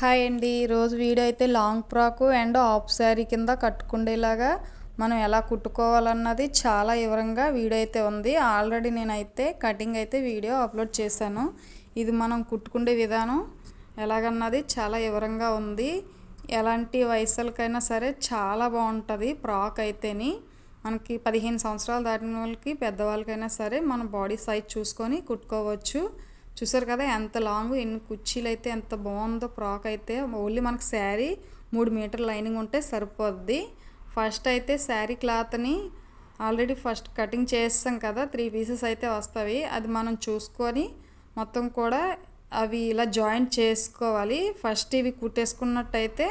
Hi అండి. ఈరోజు video అయితే long frock and half sari కింద కట్టుకుండేలాగా మనం ఎలా కుట్టుకోవాలన్నది చాలా వివరంగా వీడియో అయితే ఉంది. ఆల్రెడీ నేనైతే కటింగ్ అయితే వీడియో అప్లోడ్ చేశాను. ఇది మనం కుట్టుకుండే విధానం ఎలాగన్నది చాలా వివరంగా ఉంది. ఎలాంటి వయసులకైనా సరే చాలా బాగుంటుంది ఫ్రాక్ అయితేని. మనకి పదిహేను సంవత్సరాలు దాటిన వాళ్ళకి పెద్దవాళ్ళకైనా సరే మన బాడీ సైజ్ చూసుకొని కుట్టుకోవచ్చు. చూసారు కదా ఎంత లాంగ్ ఎన్ని కుర్చీలు అయితే ఎంత బాగుందో ఫ్రాక్ అయితే. ఓన్లీ మనకు శారీ మూడు మీటర్ లైనింగ్ ఉంటే సరిపోద్ది. ఫస్ట్ అయితే శారీ క్లాత్ని ఆల్రెడీ ఫస్ట్ కటింగ్ చేస్తాం కదా త్రీ పీసెస్ అయితే వస్తాయి. అది మనం చూసుకొని మొత్తం కూడా అవి ఇలా జాయింట్ చేసుకోవాలి. ఫస్ట్ ఇవి కుట్టేసుకున్నట్టయితే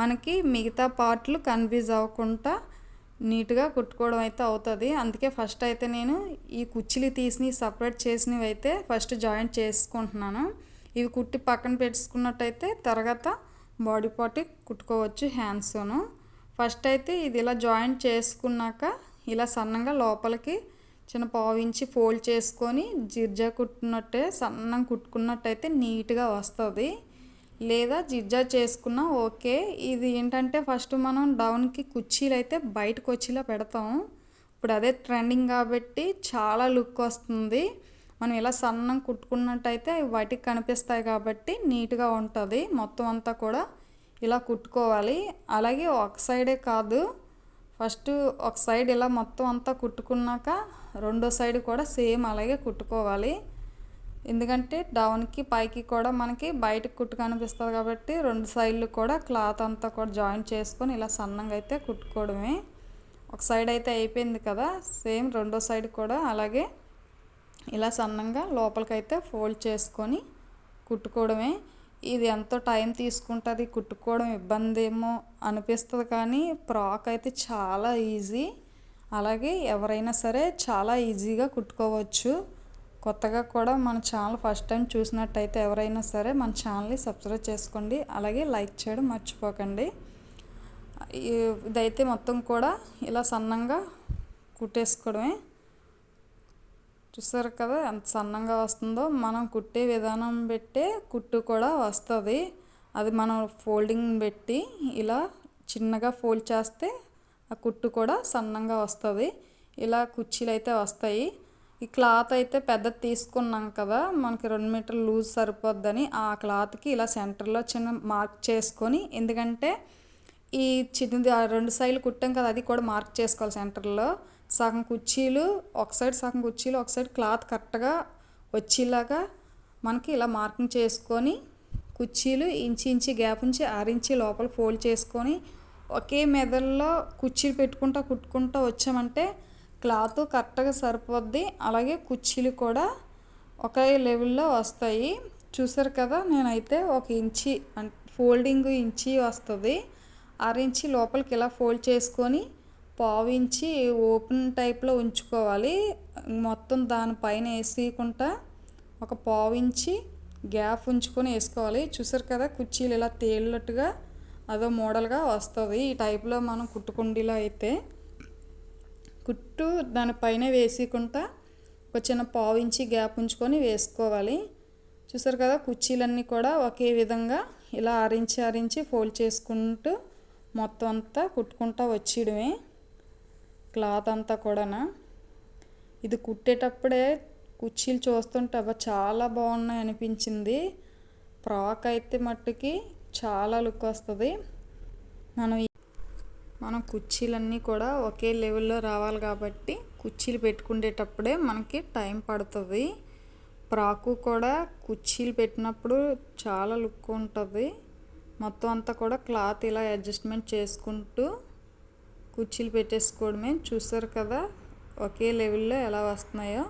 మనకి మిగతా పార్ట్లు కన్ఫ్యూజ్ అవ్వకుండా నీట్గా కుట్టుకోవడం అయితే అవుతుంది. అందుకే ఫస్ట్ అయితే నేను ఈ కుచ్చిలి తీసి సపరేట్ చేసినవి అయితే ఫస్ట్ జాయింట్ చేసుకుంటున్నాను. ఇవి కుట్టి పక్కన పెట్టుకున్నట్టయితే తర్వాత బాడీ పార్ట్ కుట్టుకోవచ్చు హ్యాండ్స్ను. ఫస్ట్ అయితే ఇది ఇలా జాయింట్ చేసుకున్నాక ఇలా సన్నంగా లోపలికి చిన్న పావించి ఫోల్డ్ చేసుకొని జిర్జా కుట్టినట్టే సన్నంగా కుట్టుకున్నట్టయితే నీట్గా వస్తుంది. లేదా జిజ్జా చేసుకున్నా ఓకే. ఇది ఏంటంటే ఫస్ట్ మనం డౌన్కి కుర్చీలు అయితే బయటకు వచ్చేలా పెడతాం. ఇప్పుడు అదే ట్రెండింగ్ కాబట్టి చాలా లుక్ వస్తుంది. మనం ఇలా సన్నం కుట్టుకున్నట్టయితే అవి బయటికి కనిపిస్తాయి కాబట్టి నీట్గా ఉంటుంది. మొత్తం అంతా కూడా ఇలా కుట్టుకోవాలి. అలాగే ఒక సైడే కాదు. ఫస్ట్ ఒక సైడ్ ఇలా మొత్తం అంతా కుట్టుకున్నాక రెండో సైడ్ కూడా సేమ్ అలాగే కుట్టుకోవాలి. ఎందుకంటే డౌన్కి పైకి కూడా మనకి బయటకు కుట్టు కనిపిస్తుంది కాబట్టి రెండు సైడ్లు కూడా క్లాత్ అంతా కూడా జాయింట్ చేసుకొని ఇలా సన్నంగా అయితే కుట్టుకోవడమే. ఒక సైడ్ అయితే అయిపోయింది కదా సేమ్ రెండో సైడ్ కూడా అలాగే ఇలా సన్నంగా లోపలికైతే ఫోల్డ్ చేసుకొని కుట్టుకోవడమే. ఇది ఎంతో టైం తీసుకుంటుంది కుట్టుకోవడం ఇబ్బంది ఏమో అనిపిస్తుంది కానీ ఫ్రాక్ అయితే చాలా ఈజీ అలాగే ఎవరైనా సరే చాలా ఈజీగా కుట్టుకోవచ్చు. కొత్తగా కూడా మన ఛానల్ ఫస్ట్ టైం చూసినట్టయితే ఎవరైనా సరే మన ఛానల్ని సబ్స్క్రైబ్ చేసుకోండి. అలాగే లైక్ చేయడం మర్చిపోకండి. ఇదైతే మొత్తం కూడా ఇలా సన్నంగా కుట్టేసుకోవడమే. చూసారు కదా ఎంత సన్నంగా వస్తుందో? మనం కుట్టే విధానం పెట్టే కుట్టు కూడా వస్తుంది. అది మనం ఫోల్డింగ్ పెట్టి ఇలా చిన్నగా ఫోల్డ్ చేస్తే ఆ కుట్టు కూడా సన్నంగా వస్తుంది. ఇలా కుర్చీలు అయితే వస్తాయి. ఈ క్లాత్ అయితే పెద్దది తీసుకున్నాం కదా మనకి రెండు మీటర్లు లూజ్ సరిపోద్దని ఆ క్లాత్కి ఇలా సెంటర్లో చిన్న మార్క్ చేసుకొని ఎందుకంటే ఈ చిన్నది రెండు సైడ్లు కుట్టాం కదా అది కూడా మార్క్ చేసుకోవాలి సెంటర్లో. సగం కుర్చీలు ఒక సైడ్ సగం కుర్చీలు ఒక సైడ్ క్లాత్ కరెక్ట్గా వచ్చేలాగా మనకి ఇలా మార్కింగ్ చేసుకొని కుర్చీలు ఇంచి ఇంచి గ్యాప్ ఉంచి ఆరించి లోపల ఫోల్డ్ చేసుకొని ఒకే మెదల్లో కుర్చీలు పెట్టుకుంటా కుట్టుకుంటా వచ్చామంటే క్లాత్ కరెక్ట్గా సరిపోద్ది. అలాగే కుర్చీలు కూడా ఒకే లెవెల్లో వస్తాయి. చూసారు కదా నేనైతే ఒక ఇంచి ఫోల్డింగ్ ఇంచి వస్తుంది. ఇంచి లోపలికి ఇలా ఫోల్డ్ చేసుకొని పావు ఇంచి ఓపెన్ టైప్లో ఉంచుకోవాలి. మొత్తం దానిపైన వేసేయకుండా ఒక పావు ఇంచి గ్యాప్ ఉంచుకొని వేసుకోవాలి. చూసారు కదా కుర్చీలు ఇలా తేలినట్టుగా అదో మోడల్గా వస్తుంది. ఈ టైప్లో మనం కుట్టుకుండీలో అయితే కుట్టు దానిపైన వేసుకుంటా ఒక చిన్న పావు ఇంచి గ్యాప్ ఉంచుకొని వేసుకోవాలి. చూసారు కదా కుర్చీలన్నీ కూడా ఒకే విధంగా ఇలా ఆరించి ఆరించి ఫోల్డ్ చేసుకుంటూ మొత్తం అంతా కుట్టుకుంటా వచ్చేయడమే. క్లాత్ అంతా కూడా ఇది కుట్టేటప్పుడే కుర్చీలు చూస్తుంటే అబ్బా చాలా బాగున్నాయి అనిపించింది. ఫ్రాక్ అయితే మట్టుకి చాలా లుక్ వస్తుంది. మనం మనం కుర్చీలన్నీ కూడా ఒకే లెవెల్లో రావాలి కాబట్టి కుర్చీలు పెట్టుకునేటప్పుడే మనకి టైం పడుతుంది. ఫ్రాకు కూడా కుర్చీలు పెట్టినప్పుడు చాలా లుక్ ఉంటుంది. మొత్తం అంతా కూడా క్లాత్ ఇలా అడ్జస్ట్మెంట్ చేసుకుంటూ కుర్చీలు పెట్టేసుకోవడమే. చూసారు కదా ఒకే లెవెల్లో ఎలా వస్తున్నాయో.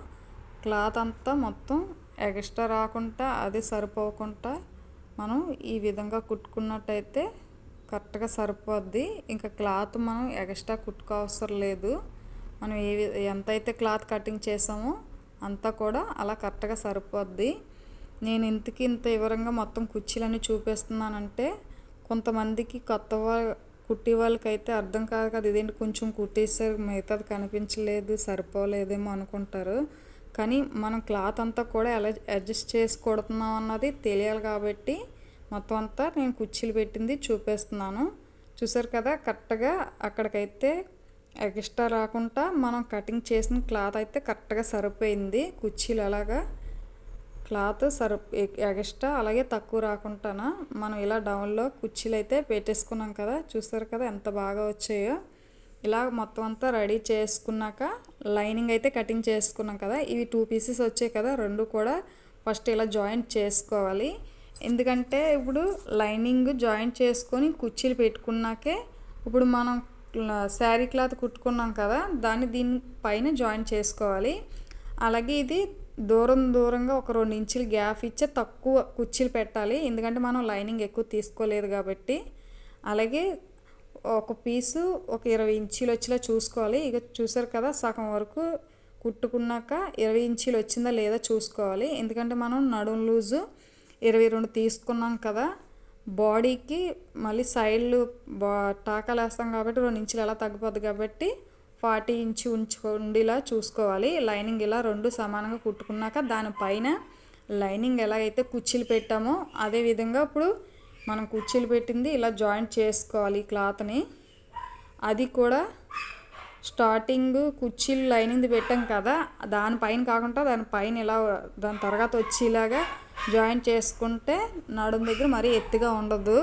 క్లాత్ అంతా మొత్తం ఎక్స్ట్రా రాకుండా అది సరిపోకుండా మనం ఈ విధంగా కుట్టుకున్నట్టయితే కరెక్ట్గా సరిపోద్ది. ఇంకా క్లాత్ మనం ఎక్స్ట్రా కుట్టుకోవసరం లేదు. మనం ఏ ఎంతైతే క్లాత్ కటింగ్ చేసామో అంతా కూడా అలా కరెక్ట్గా సరిపోద్ది. నేను ఇంతకి ఇంత వివరంగా మొత్తం కుర్చీలన్నీ చూపిస్తున్నానంటే కొంతమందికి కొత్త కుట్టి వాళ్ళకైతే అర్థం కాదు కదా. ఇదేంటి కొంచెం కుట్టేసారు మిగతాది కనిపించలేదు సరిపోలేదేమో అనుకుంటారు. కానీ మనం క్లాత్ అంతా కూడా ఎలా అడ్జస్ట్ చేసి కొడుతున్నాం అన్నది తెలియాలి కాబట్టి మొత్తం అంతా నేను కుర్చీలు పెట్టింది చూపిస్తున్నాను. చూసారు కదా కరెక్ట్గా అక్కడికైతే ఎక్స్ట్రా రాకుండా మనం కటింగ్ చేసిన క్లాత్ అయితే కరెక్ట్గా సరిపోయింది. కుర్చీలు అలాగా క్లాత్ సరి ఎక్స్ట్రా అలాగే తక్కువ రాకుండా మనం ఇలా డౌన్లో కుర్చీలు అయితే పెట్టేసుకున్నాం కదా. చూసారు కదా ఎంత బాగా వచ్చాయో. ఇలా మొత్తం అంతా రెడీ చేసుకున్నాక లైనింగ్ అయితే కటింగ్ చేసుకున్నాం కదా. ఇవి టూ పీసెస్ వచ్చాయి కదా రెండు కూడా ఫస్ట్ ఇలా జాయింట్ చేసుకోవాలి. ఎందుకంటే ఇప్పుడు లైనింగ్ జాయింట్ చేసుకొని కుర్చీలు పెట్టుకున్నాకే ఇప్పుడు మనం శారీ క్లాత్ కుట్టుకున్నాం కదా దాన్ని దీని పైన జాయిన్ చేసుకోవాలి. అలాగే ఇది దూరం దూరంగా ఒక రెండు ఇంచులు గ్యాప్ ఇచ్చే తక్కువ కుర్చీలు పెట్టాలి. ఎందుకంటే మనం లైనింగ్ ఎక్కువ తీసుకోలేదు కాబట్టి. అలాగే ఒక పీసు ఒక ఇరవై ఇంచీలు వచ్చేలా చూసుకోవాలి. ఇక చూసారు కదా సగం వరకు కుట్టుకున్నాక ఇరవై ఇంచీలు వచ్చిందా లేదా చూసుకోవాలి. ఎందుకంటే మనం నడుం లూజు ఇరవై రెండు తీసుకున్నాం కదా బాడీకి మళ్ళీ సైడ్లు బా టాకాలు వేస్తాం కాబట్టి రెండు ఇంచులు ఎలా తగ్గిపోద్ది కాబట్టి ఫార్టీ ఇంచు ఉంచుకుండేలా చూసుకోవాలి. లైనింగ్ ఇలా రెండు సమానంగా కుట్టుకున్నాక దానిపైన లైనింగ్ ఎలా అయితే కుర్చీలు పెట్టామో అదే విధంగా ఇప్పుడు మనం కుర్చీలు పెట్టింది ఇలా జాయింట్ చేసుకోవాలి క్లాత్ని. అది కూడా స్టార్టింగ్ కుర్చీలు లైనింగ్ పెట్టాం కదా దానిపైన కాకుండా దానిపైన ఇలా దాని తర్వాత వచ్చేలాగా జాయింట్ చేసుకుంటే నడుము దగ్గర మరీ ఎత్తుగా ఉండదు.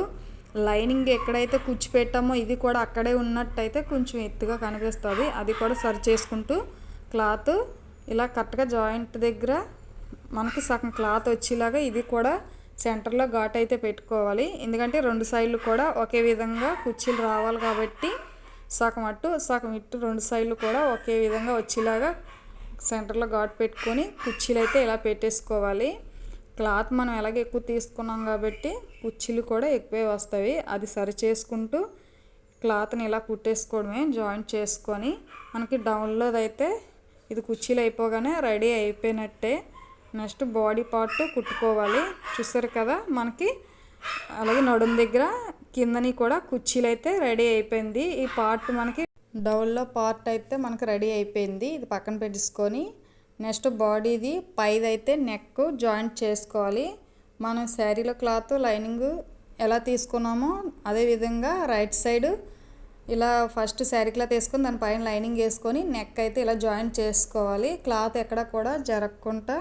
లైనింగ్ ఎక్కడైతే కుచ్చి పెట్టామో ఇది కూడా అక్కడే ఉన్నట్టయితే కొంచెం ఎత్తుగా కనిపిస్తుంది. అది కూడా సరి చేసుకుంటూ క్లాత్ ఇలా కరెక్ట్గా జాయింట్ దగ్గర మనకి సగం క్లాత్ వచ్చేలాగా ఇది కూడా సెంటర్లో ఘాట్ అయితే పెట్టుకోవాలి. ఎందుకంటే రెండు సైడ్లు కూడా ఒకే విధంగా కుర్చీలు రావాలి కాబట్టి సగం అట్టు సగం ఇటు రెండు సైడ్లు కూడా ఒకే విధంగా వచ్చేలాగా సెంటర్లో ఘాట్ పెట్టుకొని కుర్చీలు అయితే ఇలా పెట్టేసుకోవాలి. క్లాత్ మనం ఎలాగ ఎక్కువ తీసుకున్నాం కాబట్టి కుర్చీలు కూడా ఎక్కువే వస్తాయి. అది సరి చేసుకుంటూ క్లాత్ని ఇలా కుట్టేసుకోవడమే జాయింట్ చేసుకొని మనకి డౌన్లో అయితే ఇది కుర్చీలు అయిపోగానే రెడీ అయిపోయినట్టే. నెక్స్ట్ బాడీ పార్ట్ కుట్టుకోవాలి. చూసారు కదా మనకి అలాగే నడుం దగ్గర కిందని కూడా కుర్చీలు అయితే రెడీ అయిపోయింది. ఈ పార్ట్ మనకి డౌల్లో పార్ట్ అయితే మనకి రెడీ అయిపోయింది. ఇది పక్కన పెట్టేసుకొని నెక్స్ట్ బాడీది పైది అయితే నెక్ జాయింట్ చేసుకోవాలి. మనం శారీలో క్లాత్ లైనింగ్ ఎలా తీసుకున్నామో అదేవిధంగా రైట్ సైడ్ ఇలా ఫస్ట్ శారీ క్లాత్ వేసుకొని దానిపైన లైనింగ్ వేసుకొని నెక్ అయితే ఇలా జాయింట్ చేసుకోవాలి. క్లాత్ ఎక్కడ కూడా జరగకుండా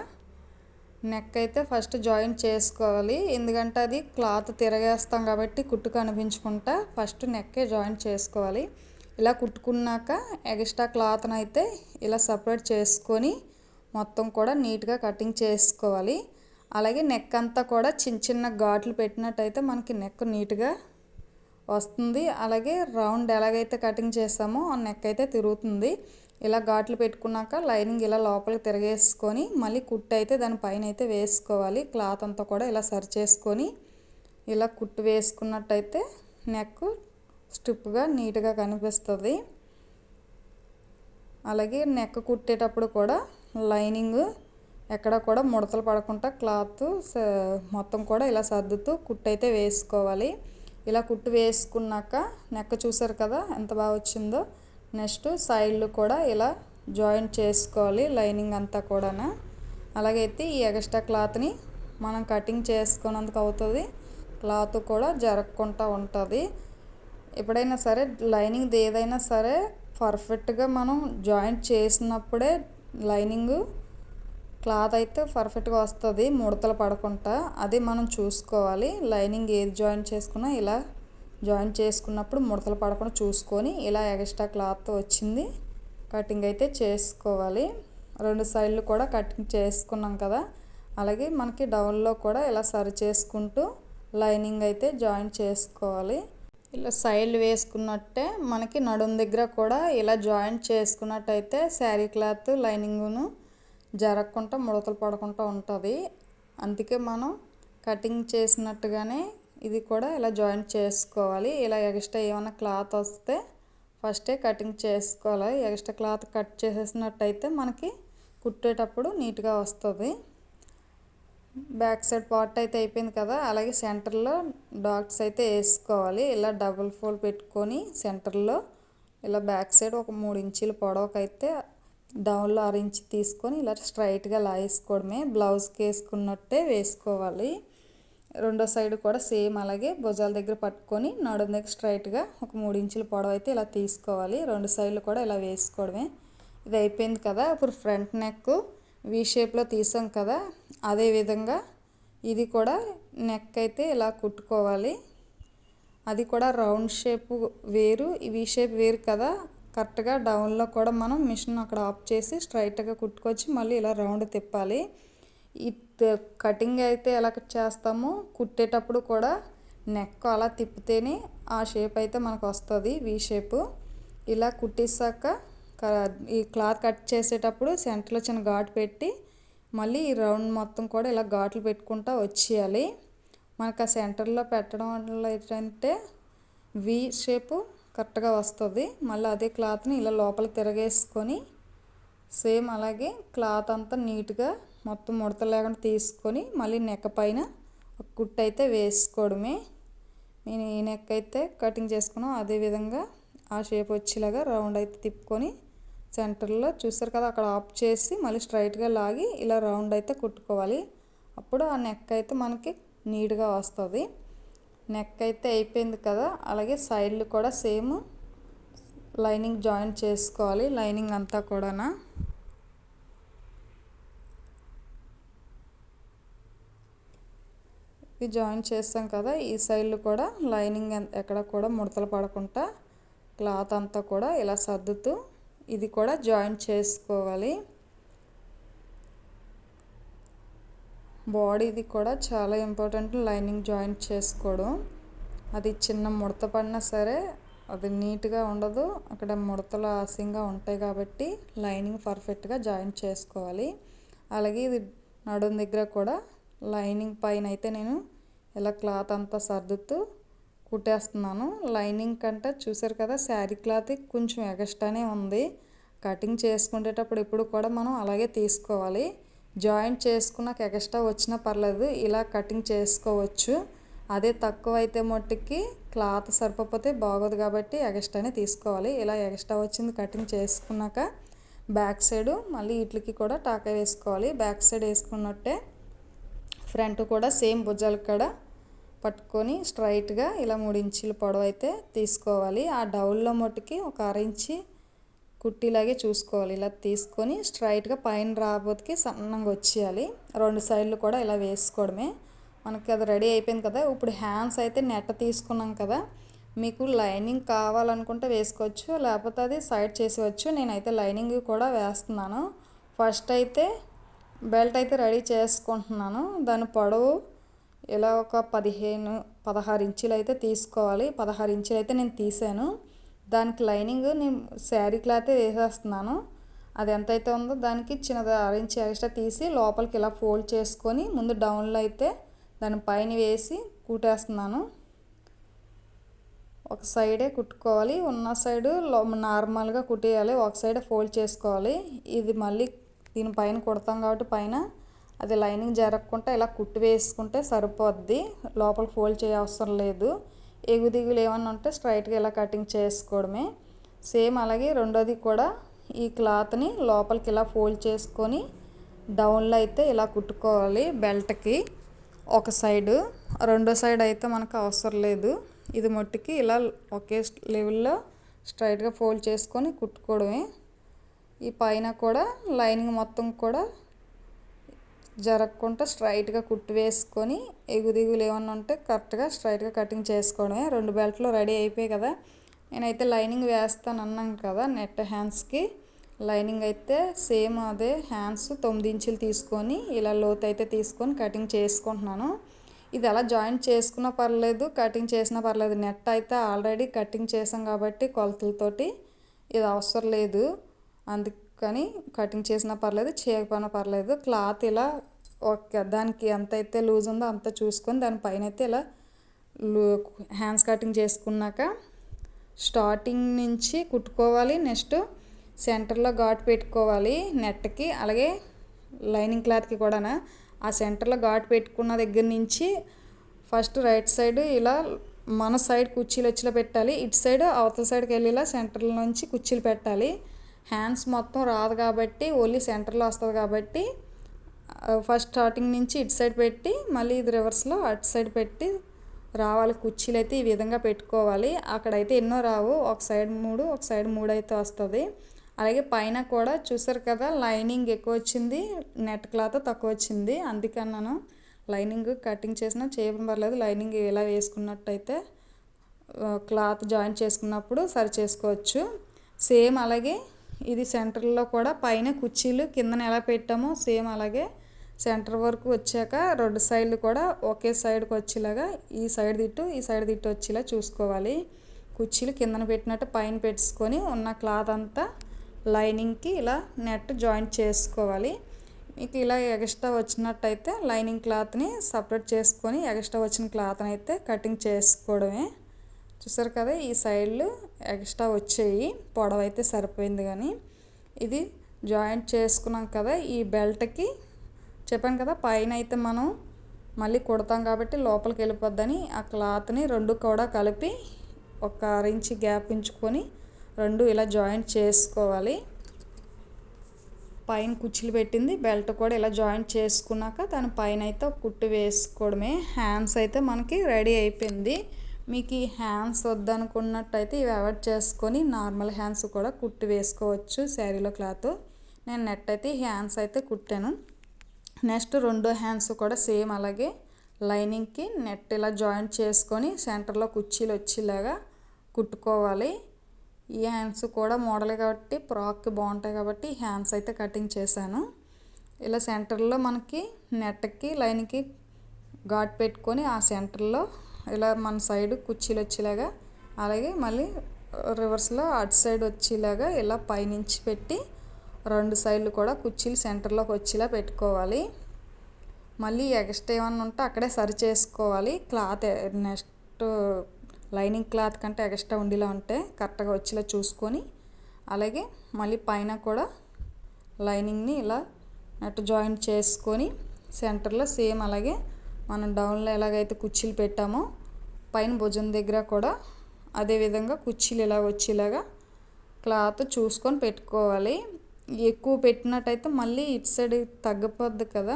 నెక్ అయితే ఫస్ట్ జాయింట్ చేసుకోవాలి. ఎందుకంటే అది క్లాత్ తిరగేస్తాం కాబట్టి కుట్టు కనిపించుకుంటా ఫస్ట్ నెక్కే జాయింట్ చేసుకోవాలి. ఇలా కుట్టుకున్నాక ఎక్స్ట్రా క్లాత్ని అయితే ఇలా సపరేట్ చేసుకొని మొత్తం కూడా నీట్గా కటింగ్ చేసుకోవాలి. అలాగే నెక్ అంతా కూడా చిన్న చిన్న ఘాట్లు పెట్టినట్టయితే మనకి నెక్ నీట్గా వస్తుంది. అలాగే రౌండ్ ఎలాగైతే కటింగ్ చేస్తామో ఆ నెక్ అయితే తిరుగుతుంది. ఇలా ఘాట్లు పెట్టుకున్నాక లైనింగ్ ఇలా లోపలికి తిరగేసుకొని మళ్ళీ కుట్టు అయితే దాని పైన అయితే వేసుకోవాలి. క్లాత్ అంతా కూడా ఇలా సరి చేసుకొని ఇలా కుట్టు వేసుకున్నట్టయితే నెక్ స్టిప్గా నీట్గా కనిపిస్తుంది. అలాగే నెక్ కుట్టేటప్పుడు కూడా లైనింగ్ ఎక్కడ కూడా ముడతలు పడకుండా క్లాత్ మొత్తం కూడా ఇలా సర్దుతూ కుట్టు అయితే వేసుకోవాలి. ఇలా కుట్టు వేసుకున్నాక నెక్క చూసారు కదా ఎంత బాగా వచ్చిందో? నెక్స్ట్ సైడ్లు కూడా ఇలా జాయింట్ చేసుకోవాలి లైనింగ్ అంతా కూడా అలాగైతే ఈ ఎగస్ట్రా క్లాత్ని మనం కటింగ్ చేసుకున్నందుకు అవుతుంది. క్లాత్ కూడా జరగకుండా ఉంటుంది. ఎప్పుడైనా సరే లైనింగ్ ఏదైనా సరే పర్ఫెక్ట్గా మనం జాయింట్ చేసినప్పుడే లైనింగ్ క్లాత్ అయితే పర్ఫెక్ట్గా వస్తుంది ముడతలు పడకుండా. అది మనం చూసుకోవాలి. లైనింగ్ ఏది జాయిన్ చేసుకున్నా ఇలా జాయిన్ చేసుకున్నప్పుడు ముడతలు పడకుండా చూసుకొని ఇలా ఎక్స్ట్రా క్లాత్ వచ్చింది కటింగ్ అయితే చేసుకోవాలి. రెండు సైడ్లు కూడా కటింగ్ చేసుకున్నాం కదా అలాగే మనకి డౌన్లో కూడా ఇలా సరి చేసుకుంటూ లైనింగ్ అయితే జాయిన్ చేసుకోవాలి. ఇలా సైడ్లు వేసుకున్నట్టే మనకి నడుం దగ్గర కూడా ఇలా జాయిన్ చేసుకున్నట్టయితే శారీ క్లాత్ లైనింగ్ను జరగకుండా ముడతలు పడకుండా ఉంటుంది. అందుకే మనం కటింగ్ చేసినట్టుగానే ఇది కూడా ఇలా జాయింట్ చేసుకోవాలి. ఇలా ఎక్స్ట్రా ఏమైనా క్లాత్ వస్తే ఫస్టే కటింగ్ చేసుకోవాలి. ఎక్స్ట్రా క్లాత్ కట్ చేసేసినట్టయితే మనకి కుట్టేటప్పుడు నీట్గా వస్తుంది. బ్యాక్ సైడ్ పార్ట్ అయితే అయిపోయింది కదా అలాగే సెంటర్లో డాట్స్ అయితే వేసుకోవాలి. ఇలా డబుల్ ఫోల్డ్ పెట్టుకొని సెంటర్లో ఇలా బ్యాక్ సైడ్ ఒక మూడు ఇంచుల పొడవకైతే డౌన్లో అరించి తీసుకొని ఇలా స్ట్రైట్గా లాగేసుకోవడమే. బ్లౌజ్కి వేసుకున్నట్టే వేసుకోవాలి. రెండో సైడ్ కూడా సేమ్ అలాగే భుజాల దగ్గర పట్టుకొని నడుము దగ్గర స్ట్రైట్గా ఒక మూడు ఇంచుల పొడవు అయితే ఇలా తీసుకోవాలి. రెండు సైడ్లు కూడా ఇలా వేసుకోవడమే. ఇది అయిపోయింది కదా. ఇప్పుడు ఫ్రంట్ నెక్ వీ షేప్లో తీసాం కదా. అదే విధంగా ఇది కూడా నెక్ అయితే ఇలా కుట్టుకోవాలి. అది కూడా రౌండ్ షేప్ వేరు. వీ షేప్ వేరు కదా. కరెక్ట్గా డౌన్లో కూడా మనం మిషన్ అక్కడ ఆఫ్ చేసి స్ట్రైట్గా కుట్టుకొచ్చి మళ్ళీ ఇలా రౌండ్ తిప్పాలి. ఈ కటింగ్ అయితే ఎలా చేస్తామో కుట్టేటప్పుడు కూడా నెక్ అలా తిప్పితేనే ఆ షేప్ అయితే మనకు వస్తుంది వీ షేప్. ఇలా కుట్టేసాక ఈ క్లాత్ కట్ చేసేటప్పుడు సెంటర్లో చిన్న ఘాటు పెట్టి మళ్ళీ ఈ రౌండ్ మొత్తం కూడా ఇలా ఘాట్లు పెట్టుకుంటూ వచ్చేయాలి. మనకు ఆ సెంటర్లో పెట్టడం వల్ల ఏంటంటే వి షేపు కరెక్ట్గా వస్తుంది. మళ్ళీ అదే క్లాత్ని ఇలా లోపల తిరగేసుకొని సేమ్ అలాగే క్లాత్ అంతా నీట్గా మొత్తం ముడత లేకుండా తీసుకొని మళ్ళీ నెక్క పైన ఒక కుట్టు అయితే వేసుకోవడమే. నేను ఈ నెక్ అయితే కటింగ్ చేసుకున్నాం అదేవిధంగా ఆ షేప్ వచ్చేలాగా రౌండ్ అయితే తిప్పుకొని సెంటర్లో చూస్తారు కదా అక్కడ ఆఫ్ చేసి మళ్ళీ స్ట్రైట్గా లాగి ఇలా రౌండ్ అయితే కుట్టుకోవాలి. అప్పుడు ఆ నెక్ అయితే మనకి నీట్గా వస్తుంది. నెక్ అయితే అయిపోయింది కదా అలాగే సైడ్లు కూడా సేమ్ లైనింగ్ జాయిన్ చేసుకోవాలి లైనింగ్ అంతా కూడానా. ఇది జాయిన్ చేస్తాం కదా ఈ సైడ్లు కూడా లైనింగ్ ఎక్కడ కూడా ముడతలు పడకుండా క్లాత్ అంతా కూడా ఇలా సర్దుతూ ఇది కూడా జాయిన్ చేసుకోవాలి. బాడీది కూడా చాలా ఇంపార్టెంట్ లైనింగ్ జాయింట్ చేసుకోవడం. అది చిన్న ముడత పడినా సరే అది నీట్గా ఉండదు. అక్కడ ముడతలు ఆసింగా ఉంటాయి కాబట్టి లైనింగ్ పర్ఫెక్ట్గా జాయింట్ చేసుకోవాలి. అలాగే ఇది నడుం దగ్గర కూడా లైనింగ్ పైన అయితే నేను ఇలా క్లాత్ అంతా సర్దుతూ కుట్టేస్తున్నాను. లైనింగ్ కంటే చూసారు కదా శారీ క్లాత్ కొంచెం ఎగస్ట్రానే ఉంది. కటింగ్ చేసుకునేటప్పుడు ఎప్పుడు కూడా మనం అలాగే తీసుకోవాలి. జాయింట్ చేసుకున్నాక ఎక్స్ట్రా వచ్చినా పర్లేదు ఇలా కటింగ్ చేసుకోవచ్చు. అదే తక్కువ అయితే మట్టుకి క్లాత్ సరిపోతే బాగోదు కాబట్టి ఎగస్ట్రానే తీసుకోవాలి. ఇలా ఎక్స్ట్రా వచ్చింది కటింగ్ చేసుకున్నాక బ్యాక్ సైడ్ మళ్ళీ ఇట్లకి కూడా టాకా వేసుకోవాలి. బ్యాక్ సైడ్ వేసుకున్నట్టే ఫ్రంట్ కూడా సేమ్ భుజాలు కూడా పట్టుకొని స్ట్రైట్గా ఇలా మూడు ఇంచుల పొడవు అయితే తీసుకోవాలి. ఆ డౌల్లో మట్టుకి ఒక అర ఇంచి కుట్టిలాగే చూసుకోవాలి. ఇలా తీసుకొని స్ట్రైట్గా పైన రాబోతుకి సన్నంగా వచ్చేయాలి. రెండు సైడ్లు కూడా ఇలా వేసుకోవడమే. మనకి అది రెడీ అయిపోయింది కదా. ఇప్పుడు హ్యాండ్స్ అయితే నెట్ తీసుకున్నాం కదా. మీకు లైనింగ్ కావాలనుకుంటే వేసుకోవచ్చు. లేకపోతే అది సైడ్ చేసేవచ్చు నేనైతే లైనింగ్ కూడా వేస్తున్నాను. ఫస్ట్ అయితే బెల్ట్ అయితే రెడీ చేసుకుంటున్నాను. దాని పొడవు ఇలా ఒక పదిహేను పదహారు ఇంచులు అయితే తీసుకోవాలి. పదహారు ఇంచులు అయితే నేను తీసాను. దానికి లైనింగ్ నేను శారీ క్లాతే వేసేస్తున్నాను. అది ఎంతైతే ఉందో దానికి చిన్నది అరేంజ్ ఎక్స్ట్రా తీసి లోపలికి ఇలా ఫోల్డ్ చేసుకొని ముందు డౌన్లో అయితే దాని పైన వేసి కుట్టేస్తున్నాను. ఒక సైడే కుట్టుకోవాలి ఉన్న సైడు నార్మల్గా కుట్టేయాలి ఒక సైడ్ ఫోల్డ్ చేసుకోవాలి. ఇది మళ్ళీ దీని పైన కుడతాం కాబట్టి పైన అది లైనింగ్ జరగకుండా ఇలా కుట్టు వేసుకుంటే సరిపోద్ది. లోపల ఫోల్డ్ చేయ అవసరం లేదు. ఎగు దిగులు ఏమన్నా ఉంటే స్ట్రైట్గా ఇలా కటింగ్ చేసుకోవడమే. సేమ్ అలాగే రెండోది కూడా ఈ క్లాత్ని లోపలికి ఇలా ఫోల్డ్ చేసుకొని డౌన్లో అయితే ఇలా కుట్టుకోవాలి బెల్ట్కి. ఒక సైడు రెండో సైడ్ అయితే మనకు అవసరం లేదు. ఇది మట్టుకి ఇలా ఒకే లెవెల్లో స్ట్రైట్గా ఫోల్డ్ చేసుకొని కుట్టుకోవడమే. ఈ పైన కూడా లైనింగ్ మొత్తం కూడా జరగకుండా స్ట్రైట్గా కుట్టు వేసుకొని ఎగుదిగులు ఏమన్నా ఉంటే కరెక్ట్గా స్ట్రైట్గా కటింగ్ చేసుకోవడమే. రెండు బెల్ట్లు రెడీ అయిపోయాయి కదా. నేనైతే లైనింగ్ వేస్తాను అన్నాను కదా నెట్ హ్యాండ్స్కి. లైనింగ్ అయితే సేమ్ అదే హ్యాండ్స్ తొమ్మిది ఇంచులు తీసుకొని ఇలా లోతు అయితే తీసుకొని కటింగ్ చేసుకుంటున్నాను. ఇది అలా జాయింట్ చేసుకున్నా పర్లేదు కటింగ్ చేసినా పర్లేదు. నెట్ అయితే ఆల్రెడీ కటింగ్ చేసాం కాబట్టి కొలతలతోటి ఇది అవసరం లేదు. అందుకు కానీ కటింగ్ చేసినా పర్లేదు చేయకపోయినా పర్లేదు. క్లాత్ ఇలా ఓకే దానికి ఎంత అయితే లూజ్ ఉందో అంత చూసుకొని దానిపైన అయితే ఇలా హ్యాండ్స్ కటింగ్ చేసుకున్నాక స్టార్టింగ్ నుంచి కుట్టుకోవాలి. నెక్స్ట్ సెంటర్లో ఘాట్ పెట్టుకోవాలి నెట్కి. అలాగే లైనింగ్ క్లాత్కి కూడా ఆ సెంటర్లో ఘాట్ పెట్టుకున్న దగ్గర నుంచి ఫస్ట్ రైట్ సైడ్ ఇలా మన సైడ్ కుర్చీలు వచ్చిలా పెట్టాలి. ఇటు సైడ్ అవతల సైడ్కి వెళ్ళి ఇలా నుంచి కుర్చీలు పెట్టాలి. హ్యాండ్స్ మొత్తం రాదు కాబట్టి ఓన్లీ సెంటర్లో వస్తుంది కాబట్టి ఫస్ట్ స్టార్టింగ్ నుంచి ఇటు సైడ్ పెట్టి మళ్ళీ ఇది రివర్స్లో అటు సైడ్ పెట్టి రావాలి. కుర్చీలు అయితే ఈ విధంగా పెట్టుకోవాలి. అక్కడైతే ఎన్నో రావు. ఒక సైడ్ మూడు ఒక సైడ్ మూడు అయితే వస్తుంది. అలాగే పైన కూడా చూసారు కదా లైనింగ్ ఎక్కువ వచ్చింది. నెట్ క్లాత్ తక్కువ వచ్చింది. అందుకన్నాను లైనింగ్ కటింగ్ చేసినా చేయడం పర్లేదు. లైనింగ్ ఇలా వేసుకున్నట్టయితే క్లాత్ జాయిన్ చేసుకున్నప్పుడు సరి చేసుకోవచ్చు. సేమ్ అలాగే ఇది సెంటర్లో కూడా పైన కుర్చీలు కిందన ఎలా పెట్టామో సేమ్ అలాగే సెంటర్ వరకు వచ్చాక రెండు సైడ్లు కూడా ఒకే సైడ్కి వచ్చేలాగా ఈ సైడ్ తిట్టు ఈ సైడ్ తిట్టు వచ్చేలా చూసుకోవాలి. కుర్చీలు కిందన పెట్టినట్టు పైన పెట్టుకొని ఉన్న క్లాత్ అంతా లైనింగ్కి ఇలా నెట్ జాయింట్ చేసుకోవాలి. మీకు ఇలా ఎక్స్ట్రా వచ్చినట్టయితే లైనింగ్ క్లాత్ని సపరేట్ చేసుకొని ఎక్స్ట్రా వచ్చిన క్లాత్ని అయితే కటింగ్ చేసుకోవడమే. చూసారు కదా ఈ సైడ్లు ఎక్స్ట్రా వచ్చాయి. పొడవ అయితే సరిపోయింది కానీ. ఇది జాయింట్ చేసుకున్నాం కదా ఈ బెల్ట్కి చెప్పాను కదా పైన అయితే మనం మళ్ళీ కుడతాం కాబట్టి లోపలికి వెళ్ళిపోద్దని ఆ క్లాత్ని రెండు కూడా కలిపి ఒక ఇంచ్ గ్యాప్ ఉంచుకొని రెండు ఇలా జాయింట్ చేసుకోవాలి. పైన కుర్చీలు పెట్టింది బెల్ట్ కూడా ఇలా జాయింట్ చేసుకున్నాక దాని పైన అయితే కుట్టు వేసుకోవడమే. హ్యాండ్స్ అయితే మనకి రెడీ అయిపోయింది. మీకు ఈ హ్యాండ్స్ వద్దనుకున్నట్టయితే ఇవి అవాయిడ్ చేసుకొని నార్మల్ హ్యాండ్స్ కూడా కుట్టి వేసుకోవచ్చు శారీలో క్లాత్. నేను నెట్ అయితే హ్యాండ్స్ అయితే కుట్టాను. నెక్స్ట్ రెండో హ్యాండ్స్ కూడా సేమ్ అలాగే లైనింగ్కి నెట్ ఇలా జాయింట్ చేసుకొని సెంటర్లో కుర్చీలు వచ్చేలాగా కుట్టుకోవాలి. ఈ హ్యాండ్స్ కూడా మోడల్ కాబట్టి ఫ్రాక్కి బాగుంటాయి కాబట్టి హ్యాండ్స్ అయితే కటింగ్ చేశాను. ఇలా సెంటర్లో మనకి నెట్కి లైన్కి ఘాట్ పెట్టుకొని ఆ సెంటర్లో ఇలా మన సైడ్ కుర్చీలు వచ్చేలాగా అలాగే మళ్ళీ రివర్స్లో అటు సైడ్ వచ్చేలాగా ఇలా పైనుంచి పెట్టి రెండు సైడ్లు కూడా కుర్చీలు సెంటర్లోకి వచ్చేలా పెట్టుకోవాలి. మళ్ళీ ఎక్స్ట్రా ఏమన్నా ఉంటే అక్కడే సరి చేసుకోవాలి. క్లాత్ నెక్స్ట్ లైనింగ్ క్లాత్ కంటే ఎక్స్ట్రా ఉండేలా ఉంటే కరెక్ట్గా వచ్చేలా చూసుకొని అలాగే మళ్ళీ పైన కూడా లైనింగ్ని ఇలా నెట్ జాయింట్ చేసుకొని సెంటర్లో సేమ్ అలాగే మనం డౌన్లో ఎలాగైతే కుర్చీలు పెట్టామో పైన భుజం దగ్గర కూడా అదేవిధంగా కుర్చీలు ఇలా వచ్చేలాగా క్లాత్ చూసుకొని పెట్టుకోవాలి. ఎక్కువ పెట్టినట్టయితే మళ్ళీ ఇటు సైడ్ తగ్గిపోద్ది కదా.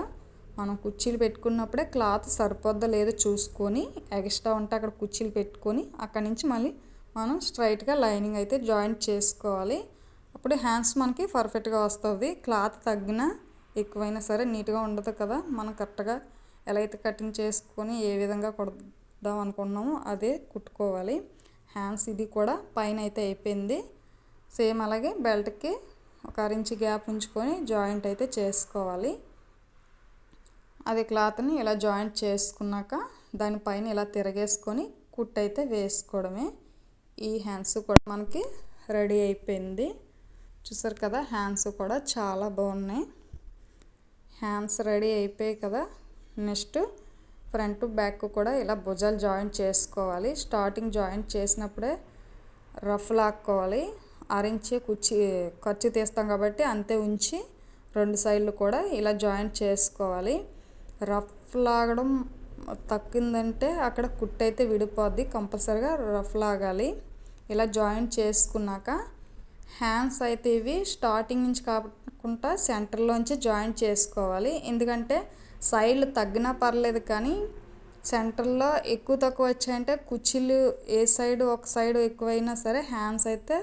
మనం కుర్చీలు పెట్టుకున్నప్పుడే క్లాత్ సరిపోద్దా లేదో చూసుకొని ఎక్స్ట్రా ఉంటే అక్కడ కుర్చీలు పెట్టుకొని అక్కడి నుంచి మళ్ళీ మనం స్ట్రైట్గా లైనింగ్ అయితే జాయింట్ చేసుకోవాలి. అప్పుడు హ్యాండ్స్ మనకి పర్ఫెక్ట్గా వస్తుంది క్లాత్ తగ్గినా ఎక్కువైనా సరే నీట్గా ఉండదు కదా. మనం కరెక్ట్గా ఎలా అయితే కటింగ్ చేసుకొని ఏ విధంగా కుడదాం అనుకున్నామో అదే కుట్టుకోవాలి. హ్యాండ్స్ ఇది కూడా పైన అయితే అయిపోయింది. సేమ్ అలాగే బెల్ట్కి ఒక అరించి గ్యాప్ ఉంచుకొని జాయింట్ అయితే చేసుకోవాలి. అది క్లాత్ని ఇలా జాయింట్ చేసుకున్నాక దానిపైన ఇలా తిరగేసుకొని కుట్ అయితే వేసుకోవడమే. ఈ హ్యాండ్స్ కూడా మనకి రెడీ అయిపోయింది. చూసారు కదా హ్యాండ్స్ కూడా చాలా బాగున్నాయి. హ్యాండ్స్ రెడీ అయిపోయాయి కదా. నెక్స్ట్ ఫ్రంట్ బ్యాక్ కూడా ఇలా భుజాలు జాయింట్ చేసుకోవాలి. స్టార్టింగ్ జాయింట్ చేసినప్పుడే రఫ్ లాక్కోవాలి. ఆరించే కుర్చీ ఖర్చు తీస్తాం కాబట్టి అంతే ఉంచి రెండు సైడ్లు కూడా ఇలా జాయింట్ చేసుకోవాలి. రఫ్ లాగడం తక్కిందంటే అక్కడ కుట్టు అయితే విడిపోద్ది. కంపల్సరిగా రఫ్ లాగాలి. ఇలా జాయింట్ చేసుకున్నాక హ్యాండ్స్ అయితే ఇవి స్టార్టింగ్ నుంచి కాకుండా సెంటర్లోంచి జాయింట్ చేసుకోవాలి. ఎందుకంటే సైడ్లు తగ్గినా పర్లేదు కానీ సెంటర్లో ఎక్కువ తక్కువ వచ్చాయంటే కుర్చీలు ఏ సైడ్ ఒక సైడ్ ఎక్కువైనా సరే హ్యాండ్స్ అయితే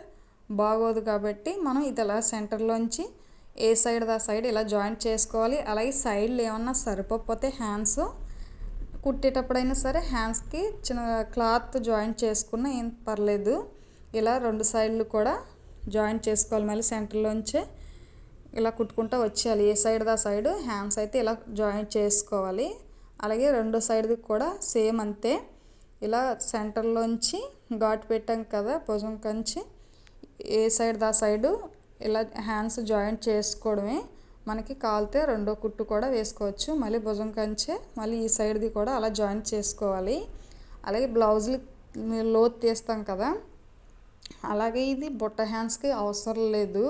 బాగోదు కాబట్టి మనం ఇది ఇలా సెంటర్లోంచి ఏ సైడ్ దా సైడ్ ఇలా జాయింట్ చేసుకోవాలి. అలాగే సైడ్లు ఏమన్నా సరిపోతే హ్యాండ్స్ కుట్టేటప్పుడైనా సరే హ్యాండ్స్కి చిన్న క్లాత్ జాయింట్ చేసుకున్న ఏం పర్లేదు. ఇలా రెండు సైడ్లు కూడా జాయింట్ చేసుకోవాలి మళ్ళీ సెంటర్లోంచే. ఇలా కుట్టుకుంటూ వచ్చేయాలి. ఏ సైడ్ దా సైడ్ హ్యాండ్స్ అయితే ఇలా జాయింట్ చేసుకోవాలి. అలాగే రెండో సైడ్ది కూడా సేమ్ అంతే. ఇలా సెంటర్లోంచి ఘాట్ పెట్టాం కదా భుజం కంచి. ఏ సైడ్ దా సైడు ఇలా హ్యాండ్స్ జాయింట్ చేసుకోవడమే. మనకి కాలితే రెండో కుట్టు కూడా వేసుకోవచ్చు. మళ్ళీ భుజం కంచే మళ్ళీ ఈ సైడ్ది కూడా అలా జాయింట్ చేసుకోవాలి. అలాగే బ్లౌజులు లోతు తీస్తాం కదా. అలాగే ఇది బుట్ట హ్యాండ్స్కి అవసరం లేదు.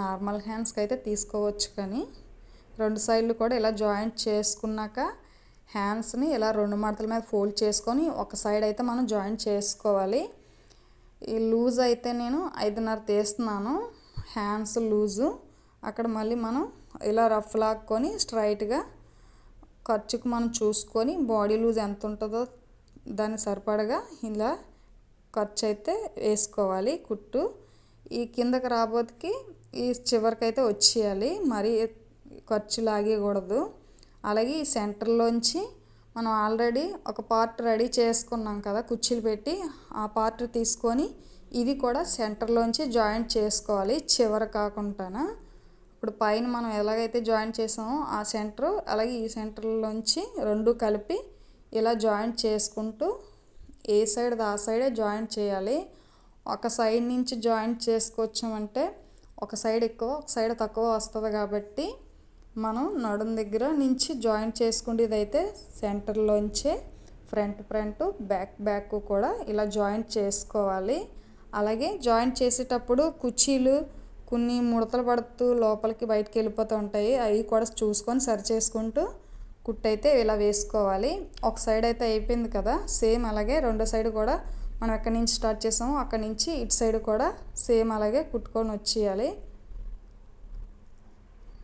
నార్మల్ హ్యాండ్స్కి అయితే తీసుకోవచ్చు కానీ రెండు సైడ్లు కూడా ఇలా జాయింట్ చేసుకున్నాక హ్యాండ్స్ని ఇలా రెండు మడతల మీద ఫోల్డ్ చేసుకొని ఒక సైడ్ అయితే మనం జాయింట్ చేసుకోవాలి. ఈ లూజ్ అయితే నేను ఐదున్నర తీస్తున్నాను. Hands loose. అక్కడ మళ్ళీ మనం ఇలా రఫ్ లాక్కొని స్ట్రైట్గా ఖర్చుకు మనం చూసుకొని బాడీ లూజ్ ఎంత ఉంటుందో దాన్ని సరిపడగా ఇలా ఖర్చు అయితే వేసుకోవాలి కుట్టు. ఈ కిందకి రాబోతుకి ఈ చివరికైతే వచ్చేయాలి. మరి ఖర్చు లాగేయకూడదు అలాగే ఈ సెంటర్లోంచి మనం ఆల్రెడీ ఒక పార్ట్ రెడీ చేసుకున్నాం కదా కుర్చీలు పెట్టి ఆ పార్ట్ తీసుకొని ఇది కూడా సెంటర్లోంచి జాయింట్ చేసుకోవాలి చివర కాకుండా ఇప్పుడు పైన మనం ఎలాగైతే జాయింట్ చేసామో ఆ సెంటర్ అలాగే ఈ సెంటర్లోంచి రెండు కలిపి ఇలా జాయింట్ చేసుకుంటూ ఏ సైడ్ ఆ సైడే జాయింట్ చేయాలి. ఒక సైడ్ నుంచి జాయింట్ చేసుకొచ్చామంటే ఒక సైడ్ ఎక్కువ ఒక సైడ్ తక్కువ వస్తుంది కాబట్టి మనం నడుం దగ్గర నుంచి జాయింట్ చేసుకునేది అయితే సెంటర్లోంచే ఫ్రంట్ ఫ్రంట్ బ్యాక్ బ్యాక్ కూడా ఇలా జాయింట్ చేసుకోవాలి. అలాగే జాయింట్ చేసేటప్పుడు కుర్చీలు కొన్ని ముడతలు పడుతూ లోపలికి బయటకు వెళ్ళిపోతూ ఉంటాయి. అవి కూడా చూసుకొని సరి చేసుకుంటూ కుట్టయితే ఇలా వేసుకోవాలి. ఒక సైడ్ అయితే అయిపోయింది కదా సేమ్ అలాగే రెండో సైడ్ కూడా మనం ఎక్కడి నుంచి స్టార్ట్ చేసామో అక్కడి నుంచి ఇటు సైడ్ కూడా సేమ్ అలాగే కుట్టుకొని వచ్చేయాలి.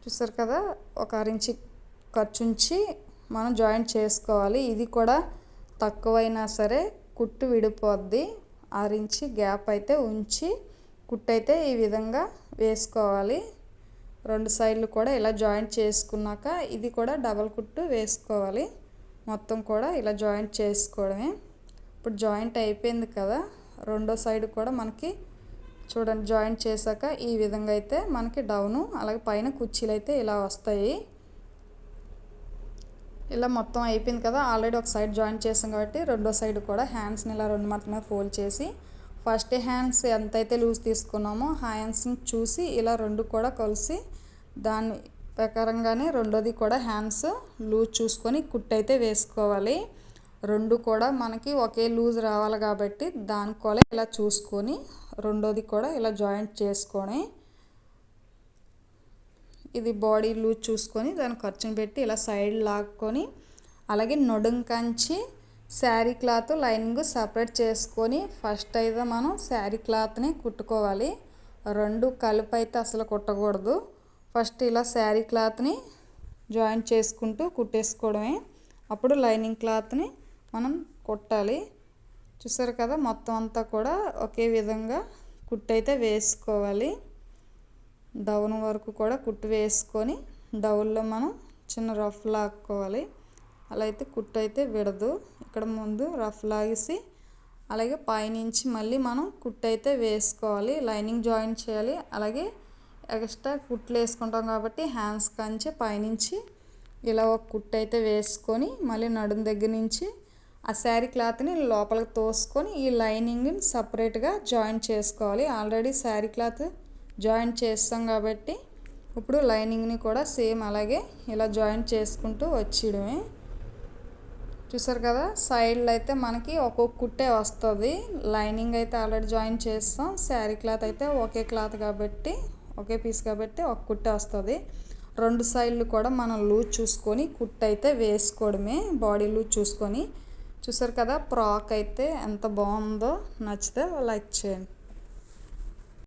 చూసారు కదా? ఒక అరించి ఖర్చుంచి మనం జాయింట్ చేసుకోవాలి. ఇది కూడా తక్కువైనా సరే కుట్టు విడిపోద్ది. ఆరించి గ్యాప్ అయితే ఉంచి కుట్టు అయితే ఈ విధంగా వేసుకోవాలి. రెండు సైడ్లు కూడా ఇలా జాయింట్ చేసుకున్నాక ఇది కూడా డబల్ కుట్టు వేసుకోవాలి. మొత్తం కూడా ఇలా జాయింట్ చేసుకోవడమే. ఇప్పుడు జాయింట్ అయిపోయింది కదా రెండో సైడ్ కూడా మనకి చూడండి జాయింట్ చేశాక ఈ విధంగా అయితే మనకి డౌను అలాగే పైన కుర్చీలు అయితే ఇలా వస్తాయి. ఇలా మొత్తం అయిపోయింది కదా ఆల్రెడీ ఒక సైడ్ జాయింట్ చేసాం కాబట్టి రెండో సైడ్ కూడా హ్యాండ్స్ని ఇలా రెండు మాత్రమే ఫోల్డ్ చేసి ఫస్ట్ హ్యాండ్స్ ఎంతైతే లూజ్ తీసుకున్నామో హ్యాండ్స్ని చూసి ఇలా రెండు కూడా కలిసి దాని ప్రకారంగానే రెండోది కూడా హ్యాండ్స్ లూజ్ చూసుకొని కుట్ అయితే వేసుకోవాలి. రెండు కూడా మనకి ఒకే లూజ్ రావాలి కాబట్టి దాని కూడా ఇలా చూసుకొని రెండోది కూడా ఇలా జాయింట్ చేసుకొని ఇది బాడీ లూజ్ చూసుకొని దాని ఖర్చుని పెట్టి ఇలా సైడ్ లాక్కొని అలాగే నడుం కంచి శారీ క్లాత్ లైనింగ్ సపరేట్ చేసుకొని ఫస్ట్ అయితే మనం శారీ క్లాత్ని కుట్టుకోవాలి. రెండు కలిపి అయితే అసలు కుట్టకూడదు. ఫస్ట్ ఇలా శారీ క్లాత్ని జాయింట్ చేసుకుంటూ కుట్టేసుకోవడమే. అప్పుడు లైనింగ్ క్లాత్ని మనం కుట్టాలి. చూసారు కదా మొత్తం అంతా కూడా ఒకే విధంగా కుట్టయితే వేసుకోవాలి. డౌన్ వరకు కూడా కుట్టు వేసుకొని డౌన్లో మనం చిన్న రఫ్ లాక్కోవాలి. అలా అయితే కుట్టు అయితే విడదు. ఇక్కడ ముందు రఫ్ లాగేసి అలాగే పైనుంచి మళ్ళీ మనం కుట్టు అయితే వేసుకోవాలి. లైనింగ్ జాయిన్ చేయాలి. అలాగే ఎక్స్ట్రా కుట్లు వేసుకుంటాం కాబట్టి హ్యాండ్స్ కంచి పైనుంచి ఇలా ఒక కుట్టు అయితే వేసుకొని మళ్ళీ నడుం దగ్గర నుంచి ఆ శారీ క్లాత్ని లోపలికి తోసుకొని ఈ లైనింగ్ని సపరేట్గా జాయిన్ చేసుకోవాలి. ఆల్రెడీ శారీ క్లాత్ జాయింట్ చేస్తాం కాబట్టి ఇప్పుడు లైనింగ్ని కూడా సేమ్ అలాగే ఇలా జాయింట్ చేసుకుంటూ వచ్చేయడమే. చూసారు కదా సైడ్లో అయితే మనకి ఒక్కొక్క కుట్టే వస్తుంది. లైనింగ్ అయితే ఆల్రెడీ జాయిన్ చేస్తాం. శారీ క్లాత్ అయితే ఒకే క్లాత్ కాబట్టి ఒకే పీస్ కాబట్టి ఒక కుట్టే వస్తుంది. రెండు సైడ్లు కూడా మనం లూజ్ చూసుకొని కుట్ అయితే వేసుకోవడమే బాడీ లూజ్ చూసుకొని. చూసారు కదా ఫ్రాక్ అయితే ఎంత బాగుందో నచ్చితే లైక్ చేయండి.